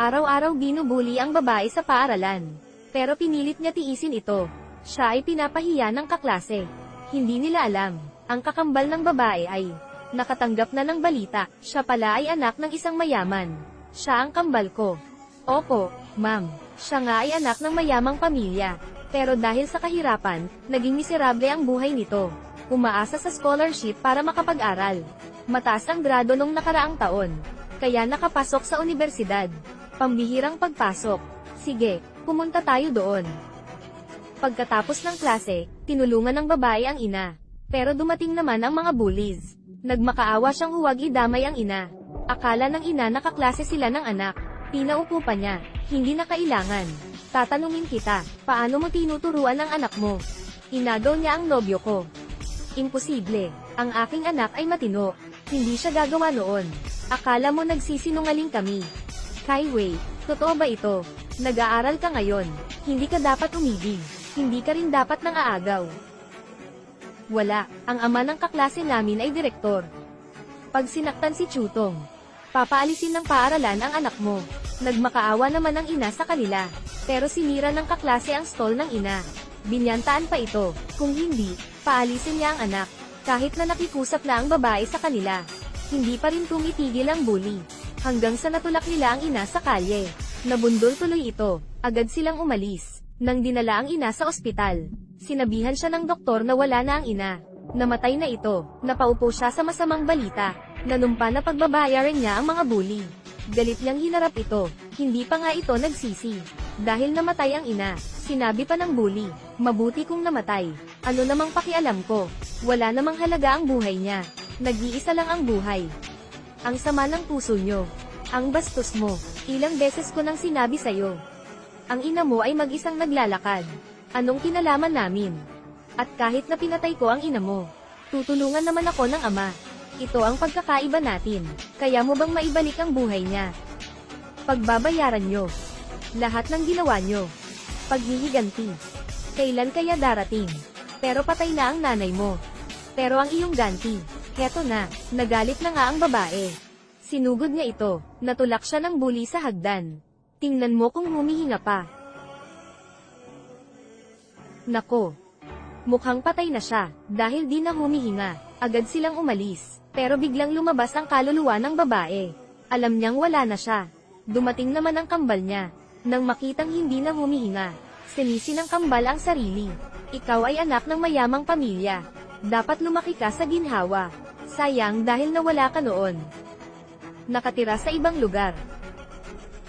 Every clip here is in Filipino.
Araw-araw binubuli ang babae sa paaralan. Pero pinilit niya tiisin ito. Siya ay pinapahiya ng kaklase. Hindi nila alam, ang kakambal ng babae ay nakatanggap na ng balita, siya pala ay anak ng isang mayaman. Siya ang kambal ko. Opo, ma'am, siya nga ay anak ng mayamang pamilya. Pero dahil sa kahirapan, naging miserable ang buhay nito. Umaasa sa scholarship para makapag-aral. Mataas ang grado nung nakaraang taon. Kaya nakapasok sa universidad. Pambihirang pagpasok. Sige, pumunta tayo doon. Pagkatapos ng klase, tinulungan ng babae ang ina. Pero dumating naman ang mga bullies. Nagmakaawa siyang huwag idamay ang ina. Akala ng ina nakaklase sila ng anak. Pinaupo pa niya. Hindi na kailangan. Tatanungin kita, paano mo tinuturuan ang anak mo? Inagaw niya ang nobyo ko. Imposible. Ang aking anak ay matino. Hindi siya gagawa noon. Akala mo nagsisinungaling kami. Kaiwei, totoo ba ito? Nag-aaral ka ngayon. Hindi ka dapat umibig. Hindi ka rin dapat nang aagaw. Wala, ang ama ng kaklase namin ay direktor. Pag sinaktan si Chutong, papaalisin ng paaralan ang anak mo. Nagmakaawa naman ang ina sa kanila. Pero sinira ng kaklase ang stall ng ina. Binyantaan pa ito. Kung hindi, paalisin niya ang anak. Kahit na nakikusap na ang babae sa kanila. Hindi pa rin tumitigil ang bully. Hanggang sa natulak nila ang ina sa kalye. Nabundol tuloy ito. Agad silang umalis. Nang dinala ang ina sa ospital. Sinabihan siya ng doktor na wala na ang ina. Namatay na ito. Napaupo siya sa masamang balita. Nanumpa na pagbabayaran niya ang mga bully. Galit niyang hinarap ito. Hindi pa nga ito nagsisi. Dahil namatay ang ina, sinabi pa ng bully, mabuti kung namatay. Ano namang pakialam ko? Wala namang halaga ang buhay niya. Nag-iisa lang ang buhay. Ang sama ng puso nyo. Ang bastos mo. Ilang beses ko nang sinabi sa'yo. Ang ina mo ay mag-isang naglalakad. Anong kinalaman namin? At kahit na pinatay ko ang ina mo, tutulungan naman ako ng ama. Ito ang pagkakaiba natin. Kaya mo bang maibalik ang buhay niya? Pagbabayaran nyo. Lahat ng ginawa nyo. Paghihiganti. Kailan kaya darating? Pero patay na ang nanay mo. Pero ang iyong ganti, heto na, nagalit na nga ang babae. Sinugod niya ito, natulak siya ng bully sa hagdan. Tingnan mo kung humihinga pa. Nako. Mukhang patay na siya, dahil di na humihinga. Agad silang umalis, pero biglang lumabas ang kaluluwa ng babae. Alam niyang wala na siya. Dumating naman ang kambal niya. Nang makitang hindi na humihinga, sinisi ng kambal ang sarili. Ikaw ay anak ng mayamang pamilya. Dapat lumaki ka sa ginhawa. Sayang dahil nawala ka noon. Nakatira sa ibang lugar.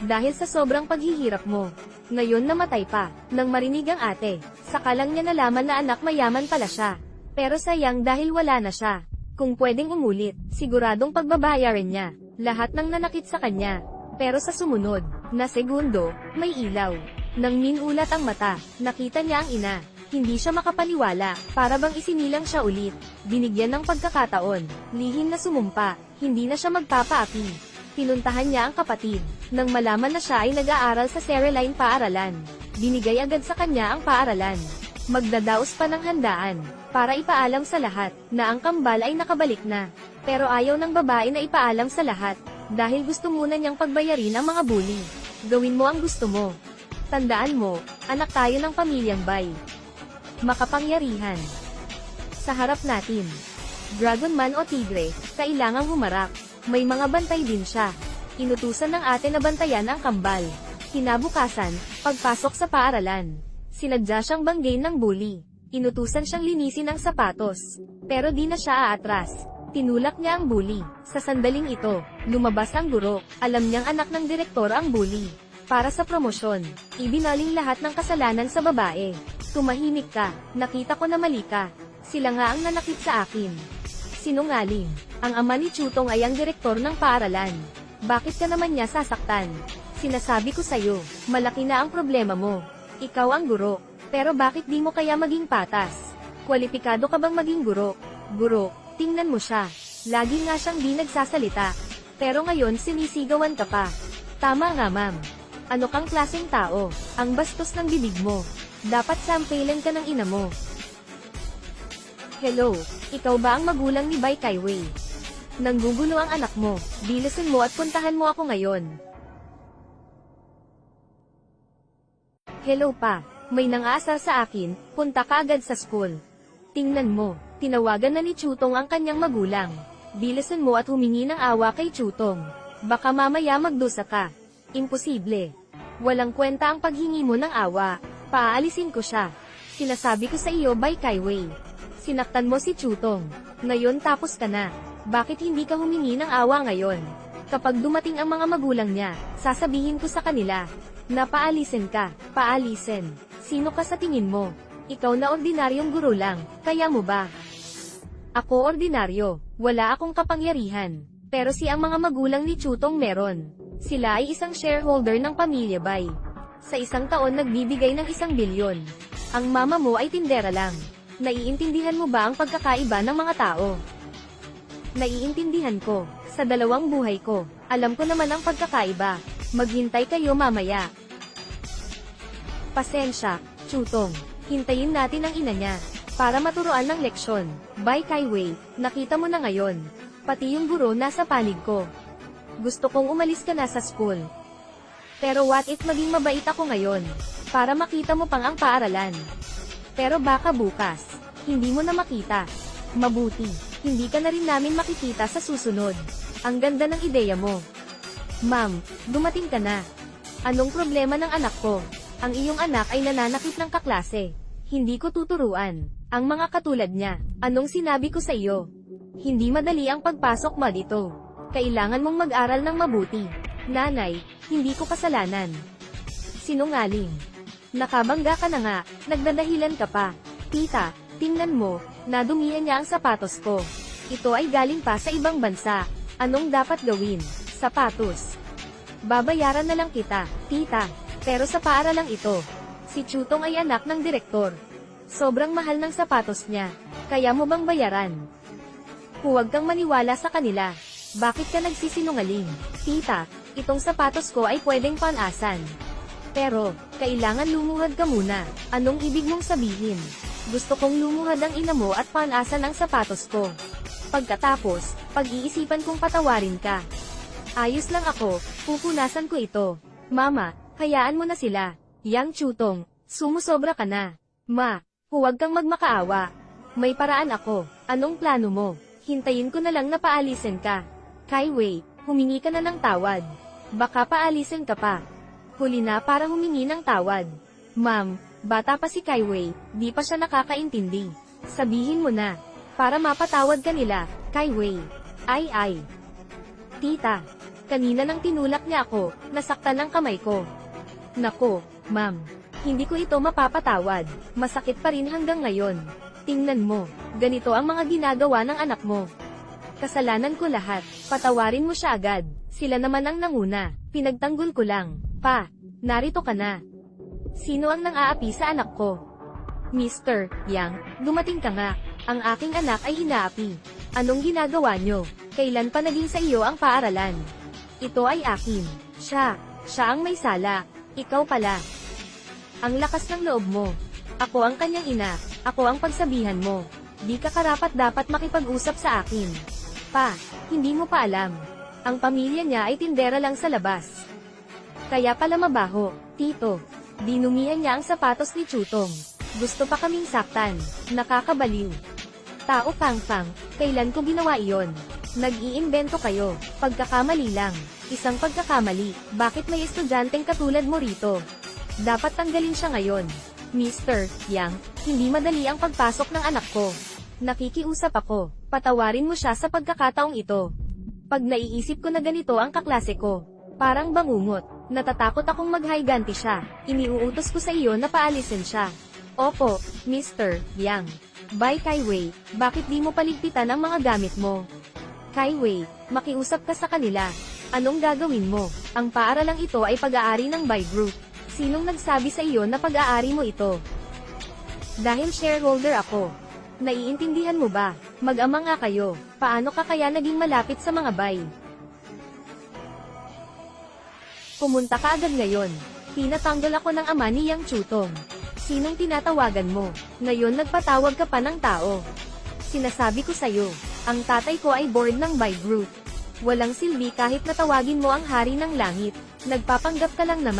Dahil sa sobrang paghihirap mo. Ngayon namatay pa, nang marinig ang ate, saka lang niya nalaman na anak mayaman pala siya. Pero sayang dahil wala na siya. Kung pwedeng umulit, siguradong pagbabayaran niya, lahat ng nanakit sa kanya. Pero sa sumunod, na segundo, may ilaw. Nang minulat ang mata, nakita niya ang ina. Hindi siya makapaniwala, para bang isinilang siya ulit. Binigyan ng pagkakataon, lihim na sumumpa, hindi na siya magpapaapi. Pinuntahan niya ang kapatid. Nang malaman na siya ay nag-aaral sa Cereline Paaralan, binigay agad sa kanya ang paaralan. Magdadaos pa ng handaan, para ipaalam sa lahat, na ang kambal ay nakabalik na. Pero ayaw ng babae na ipaalam sa lahat, dahil gusto muna niyang pagbayarin ang mga bully. Gawin mo ang gusto mo. Tandaan mo, anak tayo ng pamilyang bay. Makapangyarihan. Sa harap natin. Dragon Man o Tigre, kailangang humarap. May mga bantay din siya. Inutusan ng ate na bantayan ang kambal. Kinabukasan, pagpasok sa paaralan. Sinadya siyang banggain ng bully. Inutusan siyang linisin ang sapatos. Pero di na siya aatras. Tinulak niya ang bully. Sa sandaling ito, lumabas ang guro. Alam niyang anak ng direktor ang bully. Para sa promosyon, ibinaling lahat ng kasalanan sa babae. Tumahimik ka, nakita ko na mali ka. Sila nga ang nanakit sa akin. Sinungaling. Ang ama ni Chutong ay ang direktor ng paaralan. Bakit ka naman niya sasaktan? Sinasabi ko sa'yo, malaki na ang problema mo. Ikaw ang guro. Pero bakit di mo kaya maging patas? Kwalipikado ka bang maging guro? Guro, tingnan mo siya. Lagi nga siyang di nagsasalita. Pero ngayon sinisigawan ka pa. Tama nga ma'am. Ano kang klaseng tao? Ang bastos ng bibig mo. Dapat sampailan ka ng ina mo. Hello, ikaw ba ang magulang ni Bai Kaiwei? Nanggugulo ang anak mo, bilisan mo at puntahan mo ako ngayon. Hello pa. May nangaasar sa akin, punta ka agad sa school. Tingnan mo, tinawagan na ni Chutong ang kanyang magulang. Bilisan mo at humingi ng awa kay Chutong. Baka mamaya magdusa ka. Imposible. Walang kwenta ang paghingi mo ng awa. Paaalisin ko siya. Sinasabi ko sa iyo by Kaiwei. Sinaktan mo si Chutong. Ngayon tapos ka na. Bakit hindi ka humingi ng awa ngayon? Kapag dumating ang mga magulang niya, sasabihin ko sa kanila, na paalisin ka, paalisin. Sino ka sa tingin mo? Ikaw na ordinaryong guro lang, kaya mo ba? Ako ordinaryo, wala akong kapangyarihan. Pero si ang mga magulang ni Chutong meron. Sila ay isang shareholder ng pamilya Bay. Sa isang taon nagbibigay ng isang bilyon. Ang mama mo ay tindera lang. Naiintindihan mo ba ang pagkakaiba ng mga tao? Naiintindihan ko. Sa dalawang buhay ko, alam ko naman ang pagkakaiba. Maghintay kayo mamaya. Pasensya, Chutong. Hintayin natin ang ina niya. Para maturuan ng leksyon. By Kaiwei, nakita mo na ngayon. Pati yung guro nasa panig ko. Gusto kong umalis ka na sa school. Pero what if maging mabait ako ngayon? Para makita mo pang ang paaralan. Pero baka bukas, hindi mo na makita. Mabuti, hindi ka na rin namin makikita sa susunod. Ang ganda ng ideya mo. Ma'am, dumating ka na. Anong problema ng anak ko? Ang iyong anak ay nananakit ng kaklase. Hindi ko tuturuan. Ang mga katulad niya, anong sinabi ko sa iyo? Hindi madali ang pagpasok mo dito. Kailangan mong mag-aral ng mabuti. Nanay, hindi ko kasalanan. Sinungaling. Nakabangga ka na nga, nagdadahilan ka pa. Tita, tingnan mo, nadumihan niya ang sapatos ko. Ito ay galing pa sa ibang bansa. Anong dapat gawin? Sapatos. Babayaran na lang kita, tita. Pero sa paaralang ito, si Chutong ay anak ng direktor. Sobrang mahal ng sapatos niya. Kaya mo bang bayaran? Huwag kang maniwala sa kanila. Bakit ka nagsisinungaling? Tita, itong sapatos ko ay pwedeng panasan. Pero, kailangan lumuhad ka muna. Anong ibig mong sabihin? Gusto kong lumuhad ang ina mo at panasan ang sapatos ko. Pagkatapos, pag-iisipan kong patawarin ka. Ayos lang ako, pupunasan ko ito. Mama, hayaan mo na sila. Yang Chutong, sumusobra ka na. Ma, huwag kang magmakaawa. May paraan ako. Anong plano mo? Hintayin ko na lang na paalisin ka. Kaiwei, humingi ka na ng tawad. Baka paalisin ka pa. Huli na para humingi ng tawad. Ma'am, bata pa si Kaiwei, di pa siya nakakaintindi. Sabihin mo na. Para mapatawad ka nila, Kaiwei. Ay ay. Tita, kanina nang tinulak niya ako, nasaktan ang kamay ko. Nako, ma'am, hindi ko ito mapapatawad. Masakit pa rin hanggang ngayon. Tingnan mo, ganito ang mga ginagawa ng anak mo. Kasalanan ko lahat, patawarin mo siya agad. Sila naman ang nanguna, pinagtanggol ko lang. Pa, narito ka na. Sino ang nang-aapi sa anak ko? Mr. Yang, dumating ka nga. Ang aking anak ay hinaapi. Anong ginagawa nyo? Kailan pa naging sa iyo ang paaralan? Ito ay akin. Siya. Siya ang may sala. Ikaw pala. Ang lakas ng loob mo. Ako ang kanyang ina. Ako ang pagsabihan mo. Di ka karapat dapat makipag-usap sa akin. Pa, hindi mo pa alam. Ang pamilya niya ay tindera lang sa labas. Kaya pala mabaho, tito. Dinumihan niya ang sapatos ni Chutong. Gusto pa kaming saktan. Nakakabaliw. Tao pang-pang, kailan ko ginawa iyon? Nag-iimbento kayo. Pagkakamali lang. Isang pagkakamali. Bakit may estudyanteng katulad mo rito? Dapat tanggalin siya ngayon. Mr. Yang, hindi madali ang pagpasok ng anak ko. Nakikiusap ako. Patawarin mo siya sa pagkakataong ito. Pag naiisip ko na ganito ang kaklase ko, parang bangungot. Natatakot akong maghayganti siya. Iniuutos ko sa iyo na paalisin siya. Opo, Mr. Yang. Bye Kaiwei, bakit di mo paligpitan ang mga gamit mo? Kaiwei, makiusap ka sa kanila. Anong gagawin mo? Ang paaralang ito ay pag-aari ng Bai Group. Sinong nagsabi sa iyo na pag-aari mo ito? Dahil shareholder ako. Naiintindihan mo ba? Mag-ama nga kayo. Paano ka kaya naging malapit sa mga Bai? Pumunta ka agad ngayon. Tinatanggal ako ng ama ni Yang Chutong. Sinong tinatawagan mo? Ngayon nagpatawag ka pa ng tao. Sinasabi ko sa'yo, ang tatay ko ay board ng Bai Group. Walang silbi kahit natawagin mo ang hari ng langit. Nagpapanggap ka lang naman.